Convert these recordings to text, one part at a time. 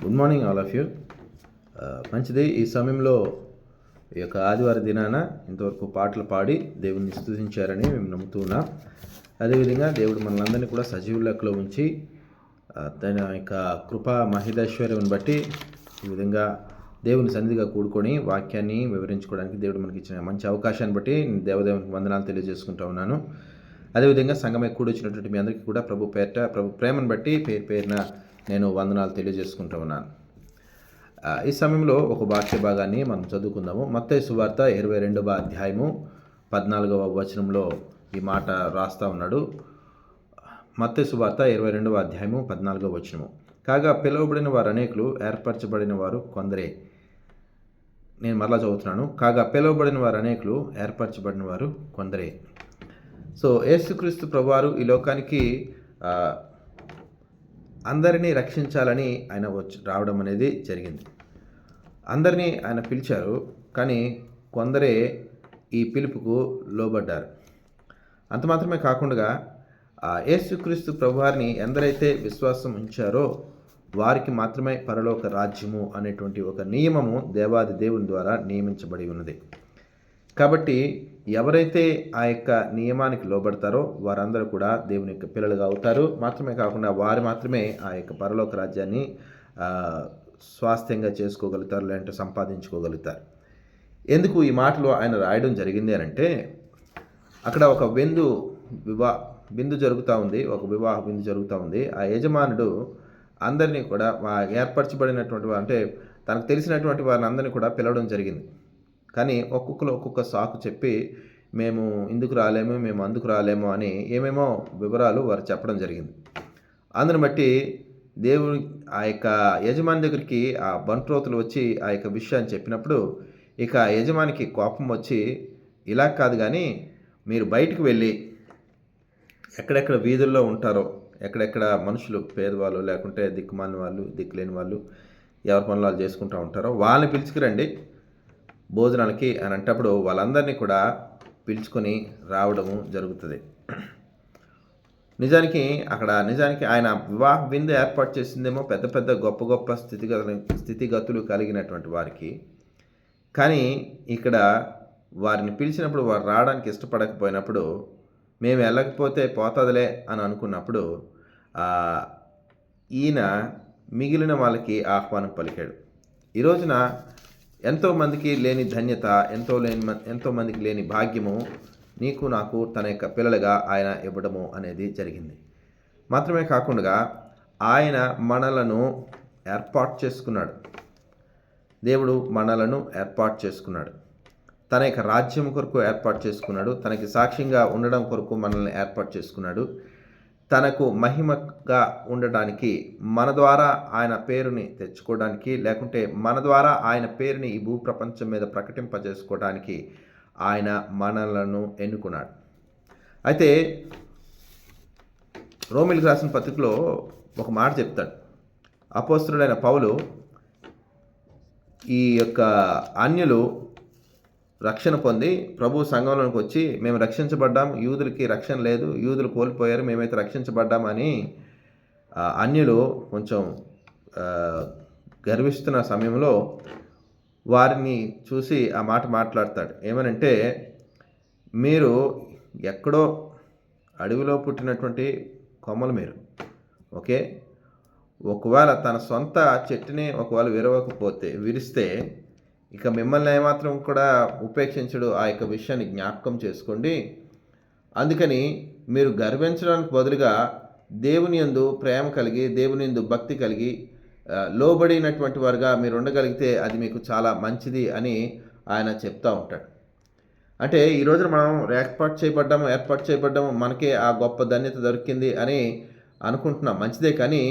Good morning all of you మంచిది. ఈ సమయంలో ఈ యొక్క ఆదివార దినాన ఇంతవరకు పాటలు పాడి దేవుడిని స్థుతించారని మేము నమ్ముతున్నాం అదేవిధంగా దేవుడు మనలందరినీ కూడా సజీవ లెక్కలో ఉంచి తన యొక్క కృప మహిదైశ్వర్యం బట్టి ఈ విధంగా దేవుని సన్నిధిగా కూడుకొని వాక్యాన్ని వివరించుకోవడానికి దేవుడు మనకి ఇచ్చిన మంచి అవకాశాన్ని బట్టి నేను దేవదేవునికి వందనాలు తెలియజేసుకుంటా ఉన్నాను. అదేవిధంగా సంఘం ఎక్కువ వచ్చినటువంటి మీ అందరికీ కూడా ప్రభు పేరిట ప్రభు ప్రేమను బట్టి పేరు పేరున నేను వందనాలు తెలియజేసుకుంటూ ఉన్నాను. ఈ సమయంలో ఒక వాక్య భాగాన్ని మనం చదువుకుందాము. మత్తే సువార్త ఇరవై రెండవ అధ్యాయము పద్నాలుగవ వచనంలో ఈ మాట రాస్తా ఉన్నాడు. మత్తే సువార్త ఇరవై రెండవ అధ్యాయము పద్నాలుగవ వచనము. కాగా పిలువబడిన వారు అనేకులు ఏర్పరచబడిన వారు కొందరే. నేను మరలా చదువుతున్నాను. కాగా పిలువబడిన వారు అనేకులు ఏర్పరచబడిన వారు కొందరే. సో యేసుక్రీస్తు ప్రభువారు ఈ లోకానికి అందరినీ రక్షించాలని ఆయన వచ్చి రావడం అనేది జరిగింది. అందరినీ ఆయన పిలిచారు కానీ కొందరే ఈ పిలుపుకు లోబడ్డారు. అంత మాత్రమే కాకుండా ఆ యేసుక్రీస్తు ప్రభువారిని ఎందరైతే విశ్వాసం ఉంచారో వారికి మాత్రమే పరలోక రాజ్యము అనేటువంటి ఒక నియమము దేవాది దేవుని ద్వారా నియమించబడి ఉన్నది. కాబట్టి ఎవరైతే ఆ యొక్క నియమానికి లోబడతారో వారందరూ కూడా దేవుని యొక్క పిల్లలుగా అవుతారు. మాత్రమే కాకుండా వారు మాత్రమే ఆ యొక్క పరలోక రాజ్యాన్ని స్వాస్థ్యంగా చేసుకోగలుగుతారు లేదంటే సంపాదించుకోగలుగుతారు. ఎందుకు ఈ మాటలు ఆయన రాయడం జరిగింది అని అంటే అక్కడ ఒక విందు వివా బిందు జరుగుతూ ఉంది ఒక వివాహ బిందు జరుగుతూ ఉంది. ఆ యజమానుడు అందరినీ కూడా ఏర్పరచబడినటువంటి అంటే తనకు తెలిసినటువంటి వారిని అందరినీ కూడా పిలవడం జరిగింది. కానీ ఒక్కొక్కరు ఒక్కొక్క సాకు చెప్పి మేము ఇందుకు రాలేము మేము అందుకు రాలేము అని ఏమేమో వివరాలు వారు చెప్పడం జరిగింది. అందుని బట్టి దేవుని ఆ యొక్క యజమాని దగ్గరికి ఆ బంట్రోతులు వచ్చి ఆ యొక్క విషయాన్ని చెప్పినప్పుడు ఇక ఆ యజమానికి కోపం వచ్చి ఇలా కాదు కానీ మీరు బయటికి వెళ్ళి ఎక్కడెక్కడ వీధుల్లో ఉంటారో ఎక్కడెక్కడ మనుషులు పేదవాళ్ళు లేకుంటే దిక్కుమాలిన వాళ్ళు దిక్కులేని వాళ్ళు ఎవరి పనులు వాళ్ళు చేసుకుంటూ ఉంటారో వాళ్ళని పిలుచుకురండి. భోజనాలకి అని అంటప్పుడు వాళ్ళందరినీ కూడా పిలుచుకొని రావడము జరుగుతుంది. నిజానికి అక్కడ నిజానికి ఆయన వివాహ విందు ఏర్పాటు చేసిందేమో పెద్ద పెద్ద గొప్ప గొప్ప స్థితిగతులు స్థితిగతులు కలిగినటువంటి వారికి. కానీ ఇక్కడ వారిని పిలిచినప్పుడు వారు రావడానికి ఇష్టపడకపోయినప్పుడు మేము వెళ్ళకపోతే పోతుందిలే అని అనుకున్నప్పుడు ఈయన మిగిలిన వాళ్ళకి ఆహ్వానం పలికాడు. ఈ రోజున ఎంతోమందికి లేని ధన్యత ఎంతో లేని మ- ఎంతోమందికి లేని భాగ్యము నీకు నాకు తన యొక్క పిల్లలుగా ఆయన ఇవ్వడము అనేది జరిగింది. మాత్రమే కాకుండా ఆయన మనలను ఏర్పాటు చేసుకున్నాడు. దేవుడు మనలను ఏర్పాటు చేసుకున్నాడు. తన యొక్క రాజ్యం కొరకు ఏర్పాటు చేసుకున్నాడు. తనకి సాక్ష్యంగా ఉండడం కొరకు మనల్ని ఏర్పాటు చేసుకున్నాడు. తనకు మహిమగా ఉండడానికి మన ద్వారా ఆయన పేరుని తెచ్చుకోవడానికి లేకుంటే మన ద్వారా ఆయన పేరుని ఈ భూప్రపంచం మీద ప్రకటింపజేసుకోవడానికి ఆయన మనలను ఎన్నుకున్నాడు. అయితే రోమిల్కి రాసిన పత్రికలో ఒక మాట చెప్తాడు. అపోస్తుడైన పౌలు ఈ యొక్క అన్యులు రక్షణ పొంది ప్రభు సంఘంలోకి వచ్చి మేము రక్షించబడ్డాం యూదులకి రక్షణ లేదు యూదులు కోల్పోయారు మేమైతే రక్షించబడ్డామని అన్యులు కొంచెం గర్విస్తున్న సమయంలో వారిని చూసి ఆ మాట మాట్లాడతాడు. ఏమనంటే మీరు ఎక్కడో అడవిలో పుట్టినటువంటి కొమ్మలు మీరు ఓకే? ఒకవేళ తన సొంత చెట్టుని ఒకవేళ విరవకపోతే విరిస్తే ఇక మిమ్మల్ని ఏమాత్రం కూడా ఉపేక్షించడు ఆ యొక్క విషయాన్ని జ్ఞాపకం చేసుకోండి. అందుకని మీరు గర్వించడానికి బదులుగా దేవుని యందు ప్రేమ కలిగి దేవుని యందు భక్తి కలిగి లోబడినటువంటి వారుగా మీరు ఉండగలిగితే అది మీకు చాలా మంచిది అని ఆయన చెప్తూ ఉంటాడు. అంటే ఈ రోజున మనం ఏర్పాటు చేయబడ్డాము ఏర్పాటు చేయబడ్డాము మనకే ఆ గొప్ప ధన్యత దొరికింది అని అనుకుంటున్నాం. మంచిదే కానీ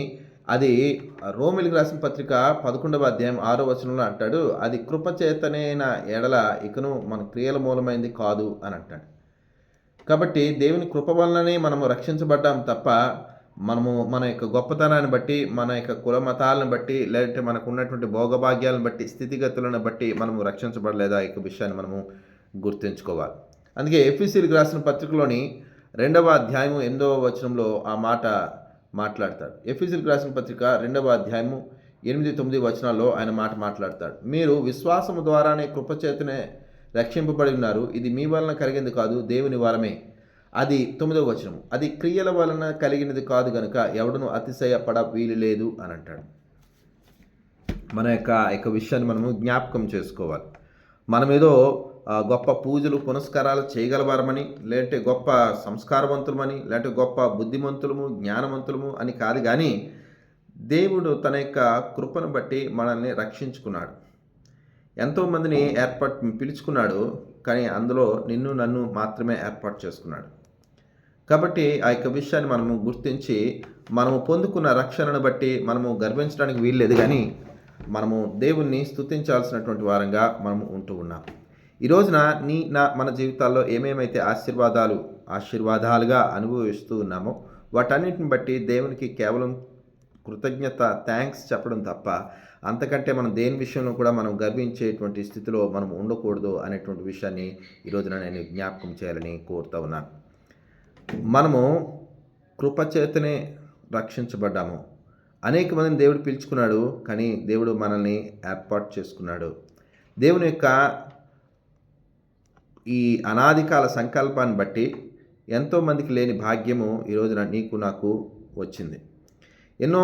అది రోమిలికి రాసిన పత్రిక పదకొండవ అధ్యాయం ఆరో వచనంలో అంటాడు అది కృపచేతనైన ఎడల ఇకను మన క్రియల మూలమైంది కాదు అని అంటాడు. కాబట్టి దేవుని కృప వలననే మనము రక్షించబడ్డాం తప్ప మనము మన యొక్క గొప్పతనాన్ని బట్టి మన యొక్క కుల మతాలను బట్టి లేదంటే మనకు ఉన్నటువంటి భోగభాగ్యాలను బట్టి స్థితిగతులను బట్టి మనము రక్షించబడలేదా ఈ యొక్క విషయాన్ని మనము గుర్తుంచుకోవాలి. అందుకే ఎఫ్ఈసీలకు రాసిన పత్రికలోని రెండవ అధ్యాయము ఎనిమిదవ వచనంలో ఆ మాట మాట్లాడతాడు. ఎఫ్ఎస్సీలకు రాసిన పత్రిక రెండవ అధ్యాయము ఎనిమిది తొమ్మిది వచనాల్లో ఆయన మాట మాట్లాడతాడు. మీరు విశ్వాసము ద్వారానే కృపచేతనే రక్షింపబడి ఉన్నారు. ఇది మీ వలన కలిగింది కాదు దేవుని వరమే అది తొమ్మిదవ వచనం అది క్రియల వలన కలిగినది కాదు గనుక ఎవడను అతిశయపడ వీలు లేదు అని అంటాడు. మన యొక్క యొక్క విషయాన్ని మనము జ్ఞాపకం చేసుకోవాలి. మనమేదో గొప్ప పూజలు పునస్కారాలు చేయగలవారమని లేదంటే గొప్ప సంస్కారవంతులమని లేదంటే గొప్ప బుద్ధిమంతులము జ్ఞానవంతులము అని కాదు కానీ దేవుడు తన యొక్క కృపను బట్టి మనల్ని రక్షించుకున్నాడు. ఎంతోమందిని ఏర్పాటు పిలుచుకున్నాడు కానీ అందులో నిన్ను నన్ను మాత్రమే ఏర్పాటు చేసుకున్నాడు. కాబట్టి ఆ యొక్క విషయాన్ని మనము గుర్తించి మనము పొందుకున్న రక్షణను బట్టి మనము గర్వించడానికి వీల్లేదు కానీ మనము దేవుణ్ణి స్తుతించాల్సినటువంటి వారంగా మనము ఉంటూ ఉన్నాం. ఈ రోజున నీ నా మన జీవితాల్లో ఏమేమైతే ఆశీర్వాదాలు ఆశీర్వాదాలుగా అనుభవిస్తూ ఉన్నామో వాటన్నిటిని బట్టి దేవునికి కేవలం కృతజ్ఞత థ్యాంక్స్ చెప్పడం తప్ప అంతకంటే మనం దేని విషయంలో కూడా మనం గర్వించేటువంటి స్థితిలో మనం ఉండకూడదు అనేటువంటి విషయాన్ని ఈ రోజున నేను జ్ఞాపకం చేయాలని కోరుతా ఉన్నాను మనము కృపచేతనే రక్షించబడ్డాము. అనేక మందిని దేవుడు పిలుచుకున్నాడు కానీ దేవుడు మనల్ని ఏర్పాటు చేసుకున్నాడు. దేవుని యొక్క ఈ అనాదికాల సంకల్పాన్ని బట్టి ఎంతోమందికి లేని భాగ్యము ఈ రోజున నీకు నాకు వచ్చింది. ఎన్నో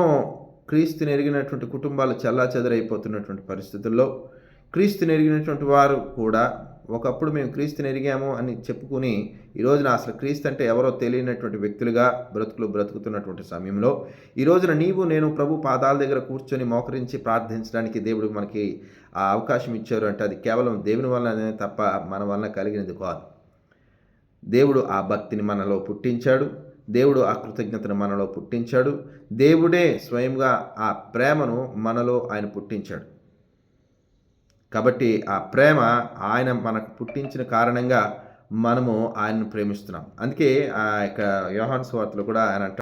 క్రీస్తుని ఎరిగినటువంటి కుటుంబాలు చల్లా చెదరైపోతున్నటువంటి పరిస్థితుల్లో క్రీస్తుని ఎరిగినటువంటి వారు కూడా ఒకప్పుడు మేము క్రీస్తుని ఎరిగాము అని చెప్పుకుని ఈ రోజున అసలు క్రీస్తు అంటే ఎవరో తెలియనటువంటి వ్యక్తులుగా బ్రతుకులు బ్రతుకుతున్నటువంటి సమయంలో ఈ రోజున నీవు నేను ప్రభు పాదాల దగ్గర కూర్చొని మోకరించి ప్రార్థించడానికి దేవుడు మనకి ఆ అవకాశం ఇచ్చారు అంటే అది కేవలం దేవుని వల్లనే తప్ప మన వలన కలిగినది కాదు. దేవుడు ఆ భక్తిని మనలో పుట్టించాడు. దేవుడు ఆ కృతజ్ఞతను మనలో పుట్టించాడు. దేవుడే స్వయంగా ఆ ప్రేమను మనలో ఆయన పుట్టించాడు. కాబట్టి ఆ ప్రేమ ఆయన మనకు పుట్టించిన కారణంగా మనము ఆయనను ప్రేమిస్తున్నాం. అందుకే ఆ యొక్క యోహాన్ సువార్తలు కూడా ఆయన అంటారు